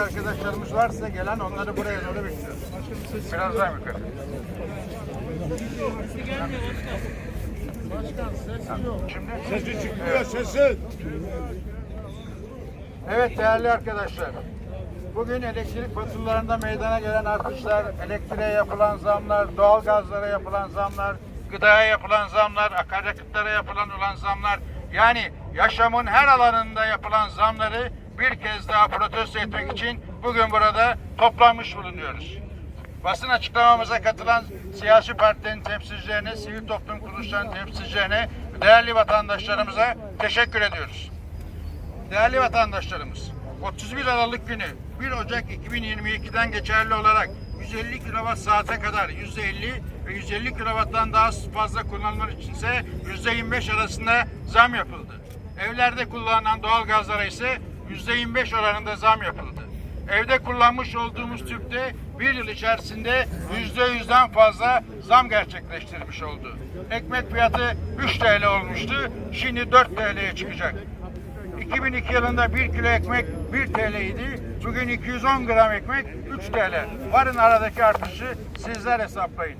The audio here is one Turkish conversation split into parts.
arkadaşlarımız varsa gelen onları buraya doğru bekliyoruz. Biraz daha yukarı. Şimdi Sesi çıkmıyor sesi. Evet değerli arkadaşlar. Bugün elektrik faturalarında meydana gelen artışlar, elektriğe yapılan zamlar, doğalgazlara yapılan zamlar, gıdaya yapılan zamlar, akaryakıtlara yapılan olan zamlar, yani yaşamın her alanında yapılan zamları bir kez daha protesto etmek için bugün burada toplanmış bulunuyoruz. Basın açıklamamıza katılan siyasi partilerin temsilcilerine, sivil toplum kuruluşlarının temsilcilerine, değerli vatandaşlarımıza teşekkür ediyoruz. Değerli vatandaşlarımız, 31 Aralık günü 1 Ocak 2022'den geçerli olarak 150 kWh saate kadar %50 ve 150 kW'dan daha fazla kullanılmak içinse %25 arasında zam yapıldı. Evlerde kullanılan doğal gazlara ise %25 oranında zam yapıldı. Evde kullanmış olduğumuz tüpte bir yıl içerisinde %100'den fazla zam gerçekleştirmiş oldu. Ekmek fiyatı 3 TL olmuştu, şimdi 4 TL'ye çıkacak. 2002 yılında 1 kilo ekmek 1 TL idi. Bugün 210 gram ekmek 3 TL. Varın aradaki artışı sizler hesaplayın.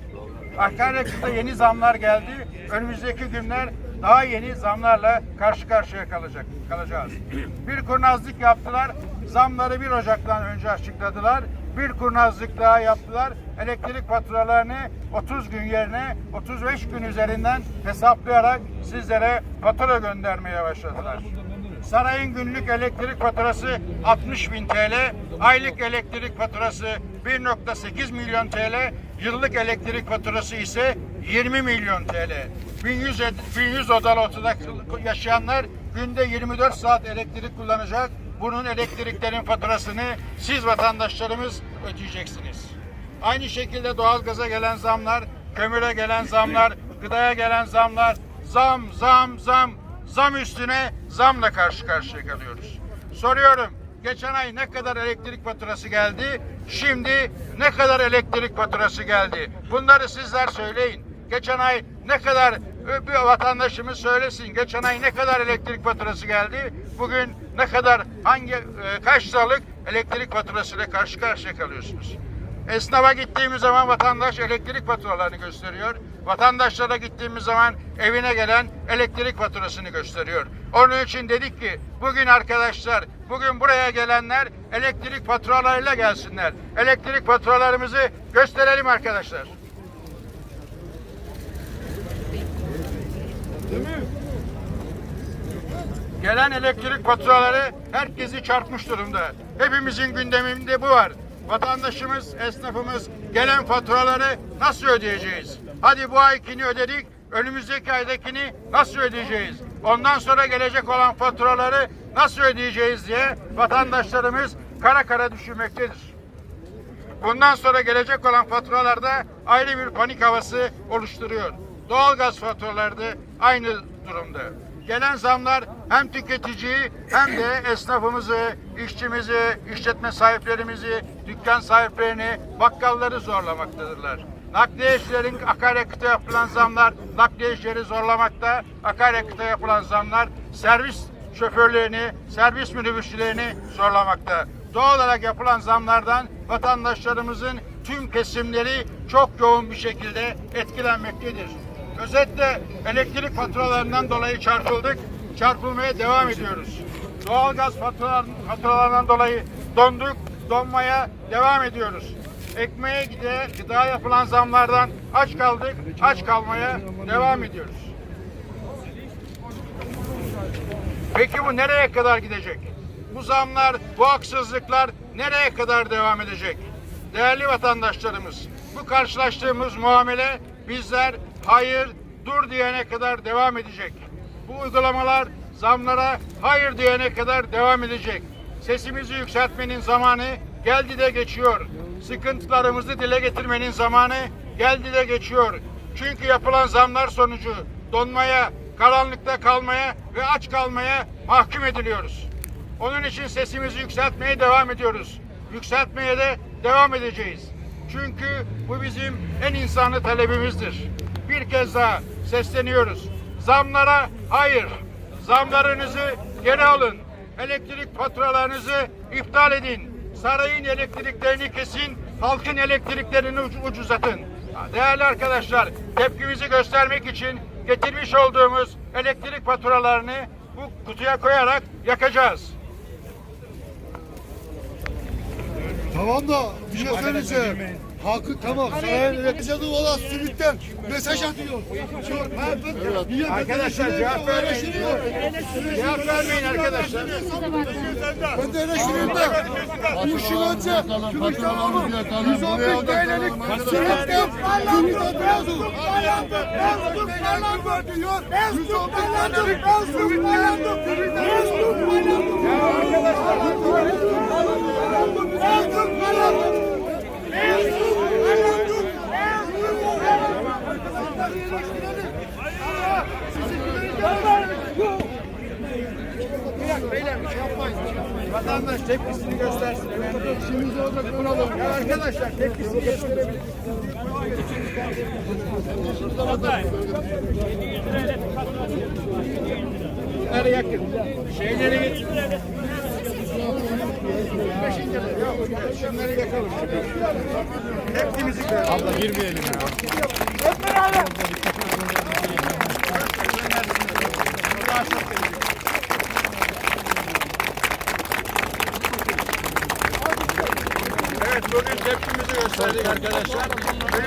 Akaryakıtta yeni zamlar geldi. Önümüzdeki günler daha yeni zamlarla karşı karşıya kalacak kalacağız. Bir kurnazlık yaptılar. Zamları 1 Ocak'tan önce açıkladılar. Bir kurnazlık daha yaptılar. Elektrik faturalarını 30 gün yerine 35 gün üzerinden hesaplayarak sizlere fatura göndermeye başladılar. Sarayın günlük elektrik faturası 60 bin TL, aylık elektrik faturası 1.8 milyon TL, yıllık elektrik faturası ise 20 milyon TL. 1100, ed- 1100 odalı otoda yaşayanlar günde 24 saat elektrik kullanacak. Bunun elektriklerin faturasını siz vatandaşlarımız ödeyeceksiniz. Aynı şekilde doğalgaza gelen zamlar, kömüre gelen zamlar, gıdaya gelen zamlar, zam, zam, zam, zam üstüne zamla karşı karşıya kalıyoruz. Soruyorum, geçen ay ne kadar elektrik faturası geldi? Şimdi ne kadar elektrik faturası geldi? Bunları sizler söyleyin. Geçen ay ne kadar ö, bir vatandaşımız söylesin. Geçen ay ne kadar elektrik faturası geldi? Bugün ne kadar hangi e, kaç liralık elektrik faturasıyla karşı karşıya kalıyorsunuz? Esnafa gittiğimiz zaman vatandaş elektrik faturalarını gösteriyor. Vatandaşlara gittiğimiz zaman evine gelen elektrik faturasını gösteriyor. Onun için dedik ki bugün arkadaşlar, bugün buraya gelenler elektrik faturalarıyla gelsinler. Elektrik faturalarımızı gösterelim arkadaşlar. Gelen elektrik faturaları herkesi çarpmış durumda. Hepimizin gündeminde bu var. Vatandaşımız, esnafımız gelen faturaları nasıl ödeyeceğiz? Hadi bu aykini ödedik, önümüzdeki aydakini nasıl ödeyeceğiz? Ondan sonra gelecek olan faturaları nasıl ödeyeceğiz diye vatandaşlarımız kara kara düşünmektedir. Bundan sonra gelecek olan faturalarda ayrı bir panik havası oluşturuyor. Doğalgaz faturaları da aynı durumda. Gelen zamlar hem tüketiciyi hem de esnafımızı, işçimizi, işletme sahiplerimizi, dükkan sahiplerini, bakkalları zorlamaktadırlar. Nakliyecilerin akaryakıta yapılan zamlar nakliyecileri zorlamakta, akaryakıta yapılan zamlar servis şoförlerini, servis minibüsçülerini zorlamakta. Doğal olarak yapılan zamlardan vatandaşlarımızın tüm kesimleri çok yoğun bir şekilde etkilenmektedir. Özetle elektrik faturalarından dolayı çarpıldık, çarpılmaya devam ediyoruz. Doğalgaz faturalar- faturalarından dolayı donduk, donmaya devam ediyoruz. Ekmeğe gide, gıda yapılan zamlardan aç kaldık, aç kalmaya devam ediyoruz. Peki bu nereye kadar gidecek? Bu zamlar, bu haksızlıklar nereye kadar devam edecek? Değerli vatandaşlarımız, bu karşılaştığımız muamele bizler hayır, dur diyene kadar devam edecek. Bu uygulamalar zamlara hayır diyene kadar devam edecek. Sesimizi yükseltmenin zamanı geldi de geçiyor. Sıkıntılarımızı dile getirmenin zamanı geldi de geçiyor. Çünkü yapılan zamlar sonucu donmaya, karanlıkta kalmaya ve aç kalmaya mahkum ediliyoruz. Onun için sesimizi yükseltmeye devam ediyoruz. Yükseltmeye de devam edeceğiz. Çünkü bu bizim en insanlı talebimizdir. Bir kez daha sesleniyoruz. Zamlara hayır. Zamlarınızı geri alın. Elektrik faturalarınızı iptal edin. sarayın elektriklerini kesin, halkın elektriklerini uc- ucuzlatın. Değerli arkadaşlar, tepkimizi göstermek için getirmiş olduğumuz elektrik faturalarını bu kutuya koyarak yakacağız. Tamam da bir şey söyleyeceğim. Hakkı tamam. Sarayın elektrikçisi olan sürükten mesaj atıyor. Evet. Niye Arkadaşlar cevap vermeyin. Cevap vermeyin arkadaşlar. Ben de eleştirildim. Üç yıl önce Kılıçdaroğlu 111 TL'lik sürükten Kılıçdaroğlu beyazı. Beyazı beyazı diyor. 111 TL'lik beyazı beyazı. Beyazı Vatandaş tepkisini göstersin. Şimdi orada kuralım. Ya arkadaşlar tepkisini gösterebilir. Bunları yakın. Şeyleri. Yok, Şunları yakalım. Koyalım. Abla girmeyelim ya. Hep beraber. Evet bugün tepkimizi gösterdik arkadaşlar.